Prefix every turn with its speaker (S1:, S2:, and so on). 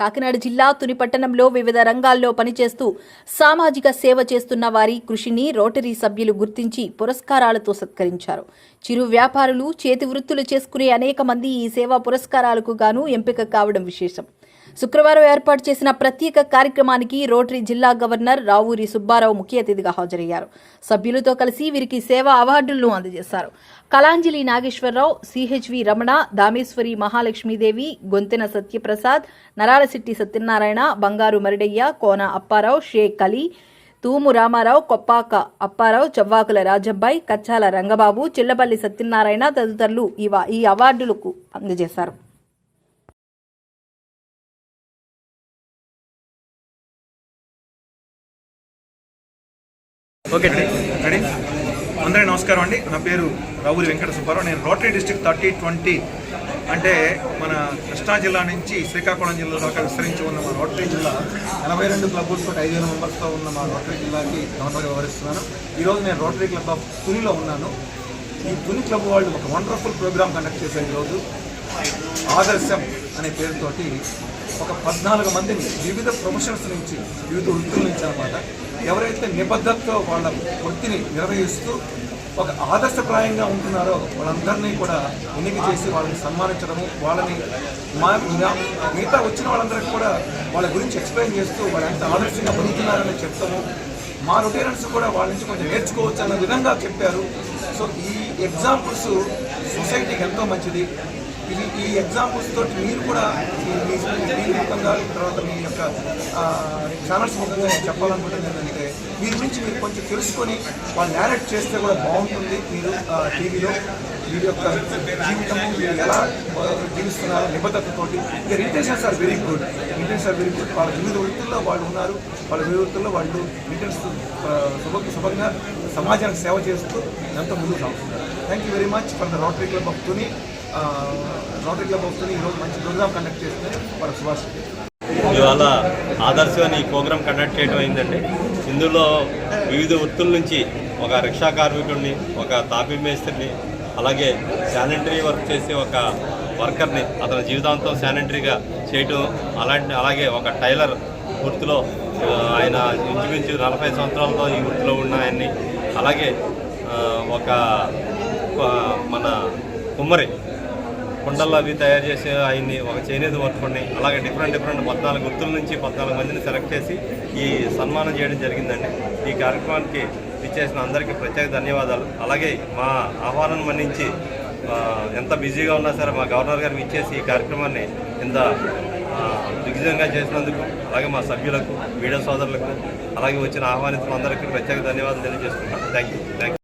S1: కాకినాడ జిల్లా తుని పట్టణంలో వివిధ రంగాల్లో పనిచేస్తూ సామాజిక సేవ చేస్తున్న వారి కృషిని రోటరీ సభ్యులు గుర్తించి పురస్కారాలతో సత్కరించారు. చిరు వ్యాపారులు చేతి వృత్తులు చేసుకునే అనేక మంది ఈ సేవా పురస్కారాలకు గాను ఎంపిక కావడం విశేషం. శుక్రవారం ఏర్పాటు చేసిన ప్రత్యేక కార్యక్రమానికి రోటరీ జిల్లా గవర్నర్ రావూరి సుబ్బారావు ముఖ్య అతిథిగా హాజరయ్యారు. సభ్యులతో కలిసి వీరికి సేవా అవార్డులను అందజేశారు. కళాంజలి నాగేశ్వరరావు సిహెచ్వి రమణ దామేశ్వరి మహాలక్ష్మీదేవి గొంతెన సత్యప్రసాద్ నరాలశెట్టి సత్యనారాయణ బంగారు మరిడయ్య కోన అప్పారావు షేక్ అలీ తూము రామారావు కొప్పాక అప్పారావు చవ్వాకుల రాజబ్బాయి కచ్చాల రంగబాబు చిల్లపల్లి సత్యనారాయణ తదితరులు ఈ ఈ అవార్డులకు అందజేశారు.
S2: Okay ready? అందరికీ నమస్కారం అండి. నా పేరు రావులి వెంకట సుబ్బారావు. నేను రోటరీ డిస్ట్రిక్ట్ థర్టీ ట్వంటీ అంటే మన కృష్ణా జిల్లా నుంచి శ్రీకాకుళం జిల్లా దాకా విస్తరించి ఉన్న మా రోటరీ జిల్లా ఎనభై రెండు క్లబ్బులతో ఐదు వేల మెంబర్స్తో ఉన్న మా రోటరీ జిల్లాకి గవర్నర్ వ్యవహరిస్తున్నాను. ఈరోజు నేను రోటరీ క్లబ్ ఆఫ్ తునిలో ఉన్నాను. ఈ తుని క్లబ్ వాళ్ళు ఒక వండర్ఫుల్ ప్రోగ్రామ్ కండక్ట్ చేశారు ఈరోజు ఆదర్శం అనే పేరుతోటి ఒక పద్నాలుగు మందిని వివిధ ప్రొఫెషన్స్ నుంచి వివిధ వృత్తుల నుంచి అనమాట. ఎవరైతే నిబద్ధతతో వాళ్ళ వృత్తిని నిర్వహిస్తూ ఒక ఆదర్శప్రాయంగా ఉంటున్నారో వాళ్ళందరినీ కూడా ఎన్నిక చేసి వాళ్ళని సన్మానించడము వాళ్ళని మా మిగతా వచ్చిన వాళ్ళందరికీ కూడా వాళ్ళ గురించి ఎక్స్ప్లెయిన్ చేస్తూ వాళ్ళు ఎంత ఆదర్శంగా బతుకుతున్నారని చెప్తాము మా రొటీనర్స్ కూడా వాళ్ళ నుంచి కొంచెం నేర్చుకోవచ్చు అన్న విధంగా చెప్పారు. సో ఈ ఎగ్జాంపుల్స్ సొసైటీకి ఎంతో మంచిది. ఇది ఈ ఎగ్జాంపుల్స్ తోటి మీరు కూడా మీ ముఖంగా తర్వాత మీ యొక్క ఛానల్స్ ముఖంగా నేను చెప్పాలనుకుంటుంది ఏంటంటే మీరు గురించి మీరు కొంచెం తెలుసుకొని వాళ్ళు నేరేట్ చేస్తే కూడా బాగుంటుంది. మీరు టీవీలో వీరి యొక్క జీవితము మీరు ఎలా జీవిస్తున్నారు నిబద్ధతతోటి. ఇక intentions are very good intense are very good వాళ్ళ వివిధ వృత్తుల్లో వాళ్ళు ఉన్నారు. వాళ్ళ వివిధ వృత్తుల్లో వాళ్ళు ఇంటెన్స్ శుభ శుభంగా సమాజానికి సేవ చేస్తూ ఎంతో ముందుకు సాగుతున్నారు. Thank you very much for the rotary club of Tuni rotary club వస్తుంది ఈరోజు మంచి ప్రోగ్రామ్ కండక్ట్ చేస్తున్నారు వాళ్ళ సుభాష్.
S3: ఇవాళ ఆదర్శం అని ఈ ప్రోగ్రాం కండక్ట్ చేయడం అయిందండి ఇందులో వివిధ వృత్తుల నుంచి ఒక రిక్షా కార్మికుడిని ఒక తాపీ మేస్త్రిని అలాగే శానిటరీ వర్క్ చేసే ఒక వర్కర్ని అతని జీవితాంతం శానిటరీగా చేయటం అలాంటి అలాగే ఒక టైలర్ వృత్తిలో ఆయన ఇంచుమించు నలభై సంవత్సరాలతో ఈ వృత్తిలో ఉన్న ఆయన్ని అలాగే ఒక మన కుమ్మరి కుండల్లో అవి తయారు చేసే ఆయన్ని ఒక చేనేత వర్కుని అలాగే డిఫరెంట్ డిఫరెంట్ పద్నాలుగు గుర్తుల నుంచి పద్నాలుగు మందిని సెలెక్ట్ చేసి ఈ సన్మానం చేయడం జరిగిందండి. ఈ కార్యక్రమానికి ఇచ్చేసిన అందరికీ ప్రత్యేక ధన్యవాదాలు. అలాగే మా ఆహ్వానం మన్నించి ఎంత బిజీగా ఉన్నా సరే మా గవర్నర్ గారు ఇచ్చేసి ఈ కార్యక్రమాన్ని ఇంత ఆ, దిగ్విజయంగా చేసినందుకు అలాగే మా సభ్యులకు మీడియా సోదరులకు అలాగే వచ్చిన ఆహ్వానితులందరికీ ప్రత్యేక ధన్యవాదాలు తెలియజేస్తున్నాను. Thank you thank you